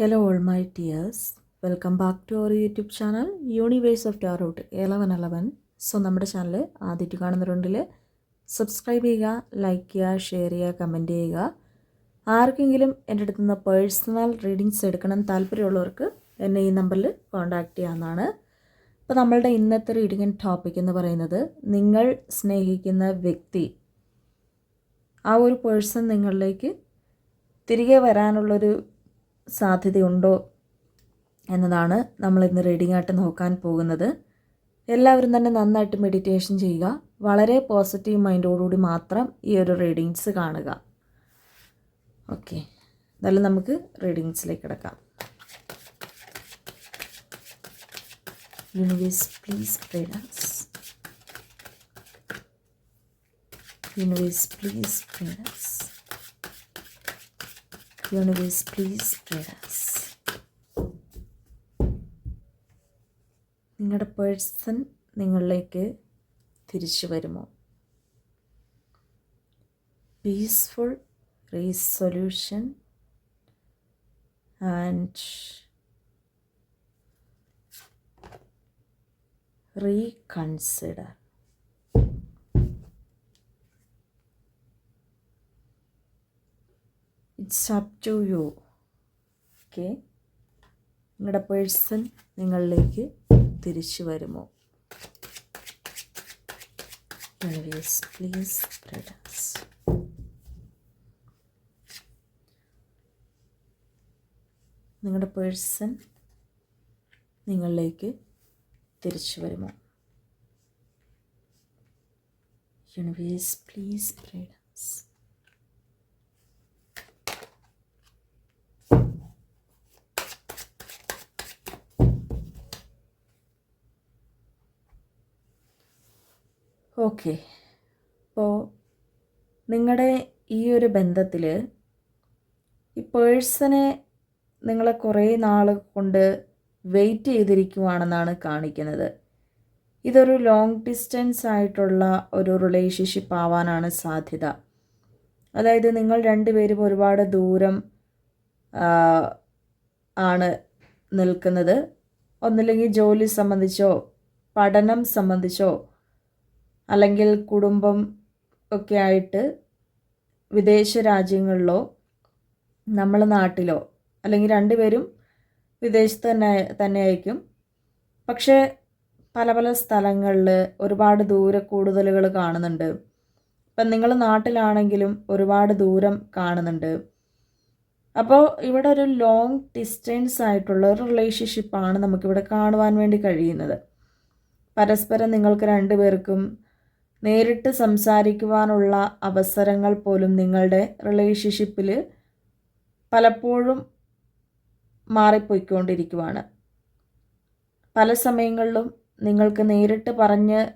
Hello, all my dears welcome back to our YouTube channel universe of tarot eleven eleven so നമ്മുടെ channel ആദ്യമായിട്ട് കാണുന്നവരുണ്ടെങ്കിൽ subscribe ചെയ്യുക like ചെയ്യുക share ചെയ്യുക comment ചെയ്യുക. ആർക്കെങ്കിലും എന്റെ അടുത്ത് നിന്ന് പേഴ്സണൽ റീഡിങ്സ് എടുക്കണം താല്പര്യമുള്ളവർക്ക് എന്നെ ഈ നമ്പറിൽ കോൺടാക്റ്റ് ചെയ്യാവുന്നതാണ്. അപ്പോൾ നമ്മളുടെ ഇന്നത്തെ റീഡിംഗ് ടോപ്പിക് എന്ന് പറയുന്നത് നിങ്ങൾ സ്നേഹിക്കുന്ന വ്യക്തി ആ ഒരു പേഴ്സൺ നിങ്ങളിലേക്ക് തിരികെ വരാനുള്ളൊരു സാധ്യതയുണ്ടോ എന്നതാണ് നമ്മൾ ഇന്ന് റീഡിംഗ് ആയിട്ട് നോക്കാൻ പോകുന്നത്. എല്ലാവരും തന്നെ നന്നായിട്ട് മെഡിറ്റേഷൻ ചെയ്യുക. വളരെ പോസിറ്റീവ് മൈൻഡോടുകൂടി മാത്രം ഈ ഒരു റീഡിങ്സ് കാണുക. ഓക്കെ. എന്തായാലും നമുക്ക് റീഡിങ്സിലേക്ക് കിടക്കാം. Universe please prudence universe please prudence please? Please us. നിങ്ങളുടെ പേഴ്സൺ നിങ്ങളിലേക്ക് തിരിച്ചു വരുമോ? Peaceful resolution and reconsider. It's up to you okay. നിങ്ങളുടെ പേഴ്സൺ നിങ്ങളിലേക്ക് തിരിച്ചു വരുമോ? യൂണിവേഴ്സ് പ്ലീസ് പ്രഡസ് നിങ്ങളുടെ പേഴ്സൺ നിങ്ങളിലേക്ക് തിരിച്ചു വരുമോ? Universe please prudence okay. അപ്പോൾ നിങ്ങളുടെ ഈ ഒരു ബന്ധത്തിൽ ഈ പേഴ്സണെ നിങ്ങളെ കുറേ നാൾ കൊണ്ട് വെയിറ്റ് ചെയ്തിരിക്കുവാണെന്നാണ് കാണിക്കുന്നത്. ഇതൊരു ലോങ് ഡിസ്റ്റൻസ് ആയിട്ടുള്ള ഒരു റിലേഷൻഷിപ്പ് ആവാനാണ് സാധ്യത. അതായത് നിങ്ങൾ രണ്ടുപേരും ഒരുപാട് ദൂരം ആണ് നിൽക്കുന്നത്. ഒന്നില്ലെങ്കിൽ ജോലി സംബന്ധിച്ചോ പഠനം സംബന്ധിച്ചോ അല്ലെങ്കിൽ കുടുംബം ഒക്കെ ആയിട്ട് വിദേശ രാജ്യങ്ങളിലോ നമ്മളെ നാട്ടിലോ അല്ലെങ്കിൽ രണ്ടുപേരും വിദേശത്ത് തന്നെ തന്നെ ആയിരിക്കും. പക്ഷേ പല പല സ്ഥലങ്ങളിൽ ഒരുപാട് ദൂര കൂടുതലുകൾ കാണുന്നുണ്ട്. ഇപ്പം നിങ്ങൾ നാട്ടിലാണെങ്കിലും ഒരുപാട് ദൂരം കാണുന്നുണ്ട്. അപ്പോൾ ഇവിടെ ഒരു ലോങ് ഡിസ്റ്റൻസ് ആയിട്ടുള്ള ഒരു റിലേഷൻഷിപ്പാണ് നമുക്കിവിടെ കാണുവാൻ വേണ്ടി കഴിയുന്നത്. പരസ്പരം നിങ്ങൾക്ക് രണ്ടുപേർക്കും നേരിട്ട് സംസാരിക്കുവാനുള്ള അവസരങ്ങൾ പോലും നിങ്ങളുടെ റിലേഷൻഷിപ്പിൽ പലപ്പോഴും മാറിപ്പോയിക്കൊണ്ടിരിക്കുവാണ്. പല സമയങ്ങളിലും നിങ്ങൾക്ക് നേരിട്ട് പറഞ്ഞ്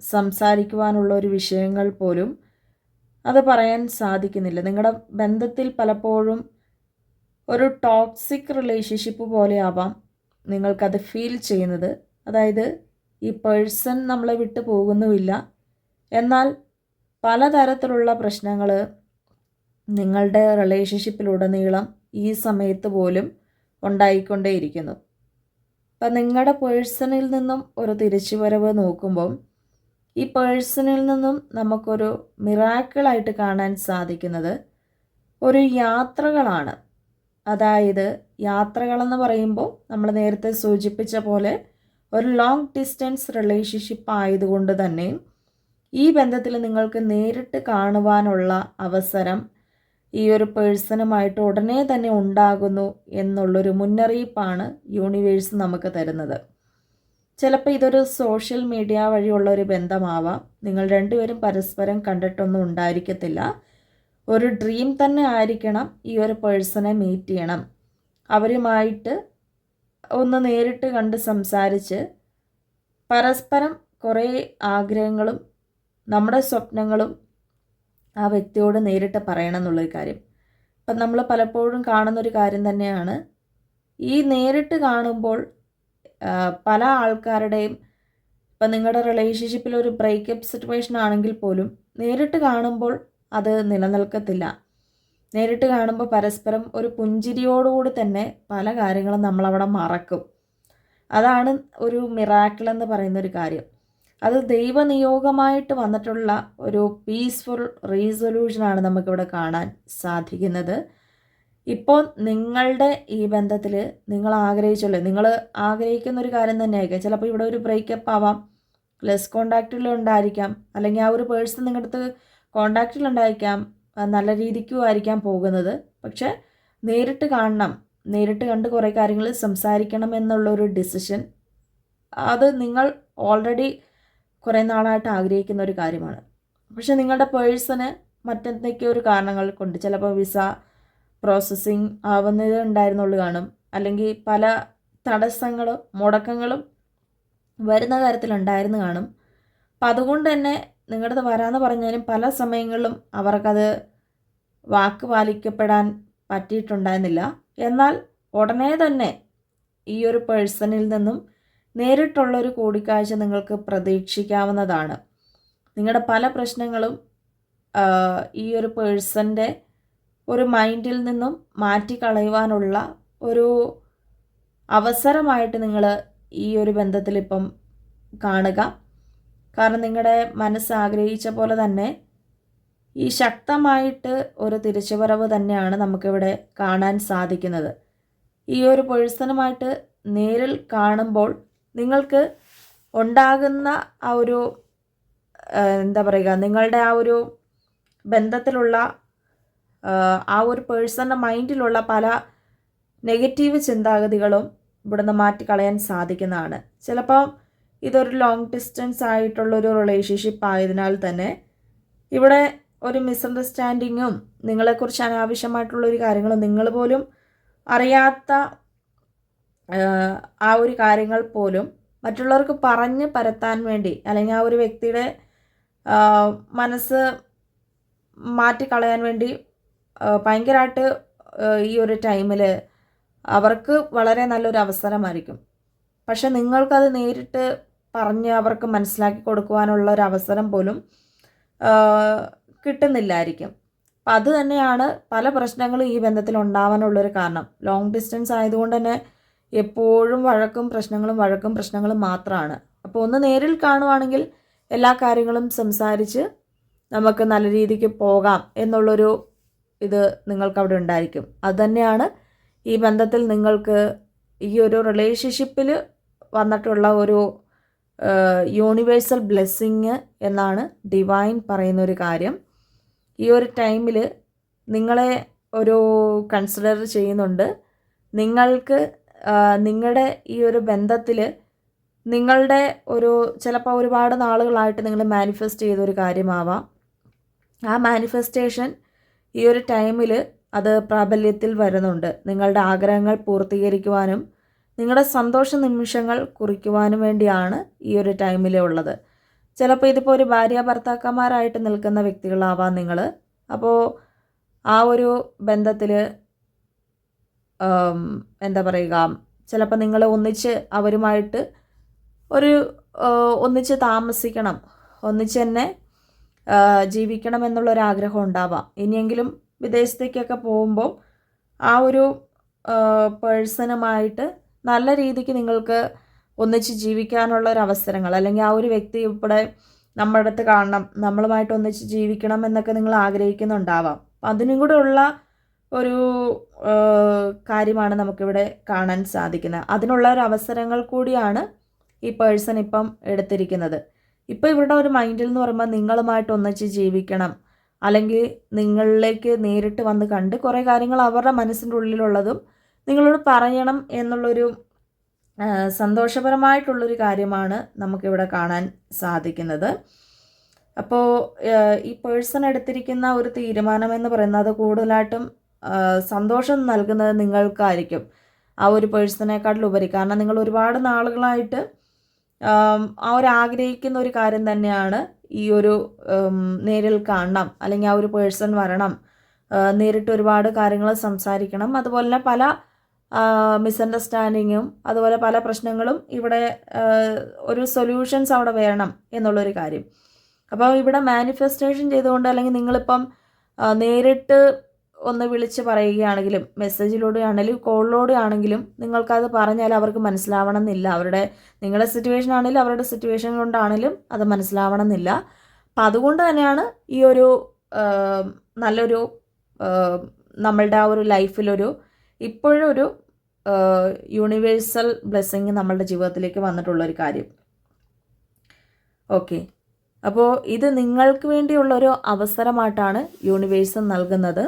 സംസാരിക്കുവാനുള്ള ഒരു വിഷയങ്ങൾ പോലും അത് പറയാൻ സാധിക്കുന്നില്ല. നിങ്ങളുടെ ബന്ധത്തിൽ പലപ്പോഴും ഒരു ടോക്സിക് റിലേഷൻഷിപ്പ് പോലെ ആവാം നിങ്ങൾക്കത് ഫീൽ ചെയ്യുന്നത്. അതായത് ഈ പേഴ്സൺ നമ്മളെ വിട്ടു പോകുന്നുമില്ല. എന്നാൽ പലതരത്തിലുള്ള പ്രശ്നങ്ങൾ നിങ്ങളുടെ റിലേഷൻഷിപ്പിലുടനീളം ഈ സമയത്ത് പോലും ഉണ്ടായിക്കൊണ്ടേയിരിക്കുന്നു. അപ്പം നിങ്ങളുടെ പേഴ്സണിൽ നിന്നും ഒരു തിരിച്ചുവരവ് നോക്കുമ്പം ഈ പേഴ്സണിൽ നിന്നും നമുക്കൊരു മിറാക്കിളായിട്ട് കാണാൻ സാധിക്കുന്നത് ഒരു യാത്രകളാണ്. അതായത് യാത്രകളെന്ന് പറയുമ്പോൾ നമ്മൾ നേരത്തെ സൂചിപ്പിച്ച പോലെ ഒരു ലോങ് ഡിസ്റ്റൻസ് റിലേഷൻഷിപ്പ് ആയതുകൊണ്ട് തന്നെ ഈ ബന്ധത്തിൽ നിങ്ങൾക്ക് നേരിട്ട് കാണുവാനുള്ള അവസരം ഈ ഒരു പേഴ്സണുമായിട്ട് ഉടനെ തന്നെ ഉണ്ടാകുന്നു എന്നുള്ളൊരു മുന്നറിയിപ്പാണ് യൂണിവേഴ്സ് നമുക്ക് തരുന്നത്. ചിലപ്പോൾ ഇതൊരു സോഷ്യൽ മീഡിയ വഴിയുള്ള ഒരു ബന്ധമാവാം. നിങ്ങൾ രണ്ടുപേരും പരസ്പരം കണ്ടിട്ടൊന്നും ഉണ്ടായിരിക്കത്തില്ല. ഒരു ഡ്രീം തന്നെ ആയിരിക്കണം ഈ ഒരു പേഴ്സണെ മീറ്റ് ചെയ്യണം. അവരുമായിട്ട് ഒന്ന് നേരിട്ട് കണ്ട് സംസാരിച്ച് പരസ്പരം കുറേ ആഗ്രഹങ്ങളും നമ്മുടെ സ്വപ്നങ്ങളും ആ വ്യക്തിയോട് നേരിട്ട് പറയണം എന്നുള്ളൊരു കാര്യം. അപ്പം നമ്മൾ പലപ്പോഴും കാണുന്നൊരു കാര്യം തന്നെയാണ്. ഈ നേരിട്ട് കാണുമ്പോൾ പല ആൾക്കാരുടെയും ഇപ്പം നിങ്ങളുടെ റിലേഷൻഷിപ്പിൽ ഒരു ബ്രേക്കപ്പ് സിറ്റുവേഷൻ ആണെങ്കിൽ പോലും നേരിട്ട് കാണുമ്പോൾ അത് നിലനിൽക്കത്തില്ല. നേരിട്ട് കാണുമ്പോൾ പരസ്പരം ഒരു പുഞ്ചിരിയോടുകൂടി തന്നെ പല കാര്യങ്ങളും നമ്മളവിടെ മറക്കും. അതാണ് ഒരു മിറാക്കിൾ എന്ന് പറയുന്ന ഒരു കാര്യം. അത് ദൈവനിയോഗമായിട്ട് വന്നിട്ടുള്ള ഒരു പീസ്ഫുൾ റീസൊല്യൂഷനാണ് നമുക്കിവിടെ കാണാൻ സാധിക്കുന്നത്. ഇപ്പോൾ നിങ്ങളുടെ ഈ ബന്ധത്തിൽ നിങ്ങൾ ആഗ്രഹിച്ചല്ലോ? നിങ്ങൾ ആഗ്രഹിക്കുന്ന ഒരു കാര്യം തന്നെയായിരിക്കും. ചിലപ്പോൾ ഇവിടെ ഒരു ബ്രേക്കപ്പ് ആവാം ലെസ് കോണ്ടാക്റ്റിലുണ്ടായിരിക്കാം അല്ലെങ്കിൽ ആ ഒരു പേഴ്സൺ നിങ്ങളുടെ അടുത്ത് കോണ്ടാക്റ്റിലുണ്ടായിരിക്കാം നല്ല രീതിക്കും ആയിരിക്കാം പോകുന്നത്. പക്ഷേ നേരിട്ട് കാണണം നേരിട്ട് കണ്ട് കുറേ കാര്യങ്ങൾ സംസാരിക്കണം എന്നുള്ളൊരു ഡിസിഷൻ അത് നിങ്ങൾ ഓൾറെഡി കുറേ നാളായിട്ട് ആഗ്രഹിക്കുന്ന ഒരു കാര്യമാണ്. പക്ഷെ നിങ്ങളുടെ പേഴ്സന് മറ്റെന്തൊക്കെയോ ഒരു കാരണങ്ങൾ കൊണ്ട് ചിലപ്പോൾ വിസ പ്രോസസ്സിങ് ആവുന്നത് ഉണ്ടായിരുന്നുള്ളൂ കാണും. അല്ലെങ്കിൽ പല തടസ്സങ്ങളും മുടക്കങ്ങളും വരുന്ന കാര്യത്തിലുണ്ടായിരുന്നു കാണും. അപ്പം അതുകൊണ്ട് തന്നെ നിങ്ങളുടെ വരാന്ന് പറഞ്ഞാലും പല സമയങ്ങളിലും അവർക്കത് വാക്ക് പാലിക്കപ്പെടാൻ പറ്റിയിട്ടുണ്ടായിരുന്നില്ല. എന്നാൽ ഉടനെ തന്നെ ഈ ഒരു പേഴ്സണിൽ നിന്നും നേരിട്ടുള്ളൊരു കൂടിക്കാഴ്ച നിങ്ങൾക്ക് പ്രതീക്ഷിക്കാവുന്നതാണ്. നിങ്ങളുടെ പല പ്രശ്നങ്ങളും ഈ ഒരു പേഴ്സന്റെ ഒരു മൈൻഡിൽ നിന്നും മാറ്റിക്കളയുവാനുള്ള ഒരു അവസരമായിട്ട് നിങ്ങൾ ഈ ഒരു ബന്ധത്തിൽ ഇപ്പം കാണുക. കാരണം നിങ്ങളുടെ മനസ്സ് ആഗ്രഹിച്ച പോലെ തന്നെ ഈ ശക്തമായിട്ട് ഒരു തിരിച്ചുവരവ് തന്നെയാണ് നമുക്കിവിടെ കാണാൻ സാധിക്കുന്നത്. ഈ ഒരു പേഴ്സണുമായിട്ട് നേരിൽ കാണുമ്പോൾ നിങ്ങൾക്ക് ഉണ്ടാകുന്ന ആ ഒരു എന്താ പറയുക നിങ്ങളുടെ ആ ഒരു ബന്ധത്തിലുള്ള ആ ഒരു പേഴ്സണിന്റെ മൈൻഡിലുള്ള പല നെഗറ്റീവ് ചിന്താഗതികളും ഇവിടുന്ന് മാറ്റിക്കളയാൻ സാധിക്കുന്നതാണ്. ചിലപ്പോൾ ഇതൊരു ലോങ് ഡിസ്റ്റൻസ് ആയിട്ടുള്ളൊരു റിലേഷൻഷിപ്പ് ആയതിനാൽ തന്നെ ഇവിടെ ഒരു മിസ്അണ്ടർസ്റ്റാൻഡിങ്ങും നിങ്ങളെക്കുറിച്ച് അനാവശ്യമായിട്ടുള്ള ഒരു കാര്യങ്ങളും നിങ്ങൾ പോലും അറിയാത്ത ആ ഒരു കാര്യങ്ങൾ പോലും മറ്റുള്ളവർക്ക് പറഞ്ഞ് പരത്താൻ വേണ്ടി അല്ലെങ്കിൽ ആ ഒരു വ്യക്തിയുടെ മനസ്സ് മാറ്റിക്കളയാൻ വേണ്ടി ഭയങ്കരമായിട്ട് ഈ ഒരു ടൈമിൽ അവർക്ക് വളരെ നല്ലൊരു അവസരമായിരിക്കും. പക്ഷെ നിങ്ങൾക്കത് നേരിട്ട് പറഞ്ഞ് അവർക്ക് മനസ്സിലാക്കി കൊടുക്കുവാനുള്ള ഒരു അവസരം പോലും കിട്ടുന്നില്ലായിരിക്കും. അപ്പം അത് തന്നെയാണ് പല പ്രശ്നങ്ങളും ഈ ബന്ധത്തിൽ ഉണ്ടാവാനുള്ളൊരു കാരണം. ലോങ് ഡിസ്റ്റൻസ് ആയതുകൊണ്ട് തന്നെ എപ്പോഴും വഴക്കും പ്രശ്നങ്ങളും വഴക്കും പ്രശ്നങ്ങളും മാത്രമാണ് അപ്പോൾ ഒന്ന് നേരിൽ കാണുവാണെങ്കിൽ എല്ലാ കാര്യങ്ങളും സംസാരിച്ച് നമുക്ക് നല്ല രീതിക്ക് പോകാം എന്നുള്ളൊരു ഇത് നിങ്ങൾക്ക് അവിടെ ഉണ്ടായിരിക്കും. അതുതന്നെയാണ് ഈ ബന്ധത്തിൽ നിങ്ങൾക്ക് ഈ ഒരു റിലേഷൻഷിപ്പിൽ വന്നിട്ടുള്ള ഒരു യൂണിവേഴ്സൽ ബ്ലെസ്സിങ് എന്നാണ് ഡിവൈൻ പറയുന്ന ഒരു കാര്യം. ഈ ഒരു ടൈമിൽ നിങ്ങളെ ഒരു കൺസിഡർ ചെയ്യുന്നുണ്ട്. നിങ്ങൾക്ക് നിങ്ങളുടെ ഈ ഒരു ബന്ധത്തിൽ നിങ്ങളുടെ ഒരു ചിലപ്പോൾ ഒരുപാട് നാളുകളായിട്ട് നിങ്ങൾ മാനിഫെസ്റ്റ് ചെയ്തൊരു കാര്യമാവാം. ആ മാനിഫെസ്റ്റേഷൻ ഈ ഒരു ടൈമിൽ അത് പ്രാബല്യത്തിൽ വരുന്നുണ്ട്. നിങ്ങളുടെ ആഗ്രഹങ്ങൾ പൂർത്തീകരിക്കുവാനും നിങ്ങളുടെ സന്തോഷ നിമിഷങ്ങൾ കുറിക്കുവാനും വേണ്ടിയാണ് ഈ ഒരു ടൈമിൽ ഉള്ളത്. ചിലപ്പോൾ ഇതിപ്പോൾ ഒരു ഭാര്യ ഭർത്താക്കന്മാരായിട്ട് നിൽക്കുന്ന വ്യക്തികളാവാം നിങ്ങൾ അപ്പോൾ ആ ഒരു ബന്ധത്തിൽ എന്താ പറയുക ചിലപ്പോൾ നിങ്ങൾ ഒന്നിച്ച് അവരുമായിട്ട് ഒരു ഒന്നിച്ച് താമസിക്കണം ഒന്നിച്ച് തന്നെ ജീവിക്കണം എന്നുള്ളൊരാഗ്രഹം ഉണ്ടാവാം. ഇനിയെങ്കിലും വിദേശത്തേക്കൊക്കെ പോകുമ്പോൾ ആ ഒരു പേഴ്സണുമായിട്ട് നല്ല രീതിക്ക് നിങ്ങൾക്ക് ഒന്നിച്ച് ജീവിക്കാനുള്ള ഒരു അവസരങ്ങൾ അല്ലെങ്കിൽ ആ ഒരു വ്യക്തി ഇവിടെ നമ്മുടെ അടുത്ത് കാണണം നമ്മളുമായിട്ട് ഒന്നിച്ച് ജീവിക്കണം എന്നൊക്കെ നിങ്ങൾ ആഗ്രഹിക്കുന്നുണ്ടാവാം. അപ്പം അതിനും കൂടെ ഉള്ള ഒരു കാര്യമാണ് നമുക്കിവിടെ കാണാൻ സാധിക്കുന്നത്. അതിനുള്ള ഒരു അവസരങ്ങൾ കൂടിയാണ് ഈ പേഴ്സൺ ഇപ്പം എടുത്തിരിക്കുന്നത്. ഇപ്പോൾ ഇവരുടെ ഒരു മൈൻഡിൽ എന്ന് പറയുമ്പോൾ നിങ്ങളുമായിട്ട് ഒന്നിച്ച് ജീവിക്കണം. അല്ലെങ്കിൽ നിങ്ങളിലേക്ക് നേരിട്ട് വന്ന് കണ്ട് കുറേ കാര്യങ്ങൾ അവരുടെ മനസ്സിന്റെ ഉള്ളിലുള്ളതും നിങ്ങളോട് പറയണം എന്നുള്ളൊരു സന്തോഷപരമായിട്ടുള്ളൊരു കാര്യമാണ് നമുക്കിവിടെ കാണാൻ സാധിക്കുന്നത്. അപ്പോൾ ഈ പേഴ്സൺ എടുത്തിരിക്കുന്ന ഒരു തീരുമാനം എന്ന് പറയുന്നത് കൂടുതലായിട്ടും സന്തോഷം നൽകുന്നത് നിങ്ങൾക്കായിരിക്കും. ആ ഒരു പേഴ്സണേക്കാട്ടിലുപരി കാരണം നിങ്ങൾ ഒരുപാട് നാളുകളായിട്ട് ആ ഒരു ആഗ്രഹിക്കുന്ന ഒരു കാര്യം തന്നെയാണ് ഈ ഒരു നേരിൽ കാണണം. അല്ലെങ്കിൽ ആ ഒരു പേഴ്സൺ വരണം. നേരിട്ട് ഒരുപാട് കാര്യങ്ങൾ സംസാരിക്കണം. അതുപോലെ തന്നെ പല മിസ്അണ്ടർസ്റ്റാൻഡിങ്ങും അതുപോലെ പല പ്രശ്നങ്ങളും ഇവിടെ ഒരു സൊല്യൂഷൻസ് അവിടെ വേണം എന്നുള്ളൊരു കാര്യം. അപ്പോൾ ഇവിടെ മാനിഫെസ്റ്റേഷൻ ചെയ്തുകൊണ്ട് അല്ലെങ്കിൽ നിങ്ങളിപ്പം നേരിട്ട് ഒന്ന് വിളിച്ച് പറയുകയാണെങ്കിലും മെസ്സേജിലൂടെ ആണെങ്കിലും കോളിലൂടെ ആണെങ്കിലും നിങ്ങൾക്കത് പറഞ്ഞാൽ അവർക്ക് മനസ്സിലാവണം എന്നില്ല അവരുടെ നിങ്ങളുടെ സിറ്റുവേഷൻ ആണെങ്കിലും അവരുടെ സിറ്റുവേഷൻ കൊണ്ടാണെങ്കിലും അത് മനസ്സിലാവണം എന്നില്ല അപ്പം അതുകൊണ്ട് തന്നെയാണ് ഈ ഒരു നല്ലൊരു നമ്മളുടെ ആ ഒരു ലൈഫിലൊരു ഇപ്പോഴൊരു യൂണിവേഴ്സൽ ബ്ലെസ്സിങ് നമ്മളുടെ ജീവിതത്തിലേക്ക് വന്നിട്ടുള്ളൊരു കാര്യം. ഓക്കെ അപ്പോൾ ഇത് നിങ്ങൾക്ക് വേണ്ടിയുള്ളൊരു അവസരമായിട്ടാണ് യൂണിവേഴ്സ് നൽകുന്നത്.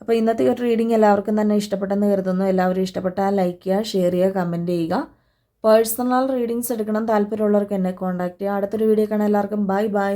അപ്പോൾ ഇന്നത്തെ ഒരു റീഡിംഗ് എല്ലാവർക്കും തന്നെ ഇഷ്ടപ്പെട്ടെന്ന് കരുതുന്നു. എല്ലാവരും ഇഷ്ടപ്പെട്ടാൽ ലൈക്ക് ചെയ്യുക ഷെയർ ചെയ്യുക കമന്റ് ചെയ്യുക. പേഴ്സണൽ റീഡിങ്സ് എടുക്കണം താല്പര്യമുള്ളവർക്ക് എന്നെ കോൺടാക്റ്റ് ചെയ്യുക. അടുത്തൊരു വീഡിയോ കാണാൻ എല്ലാവർക്കും ബൈ ബൈ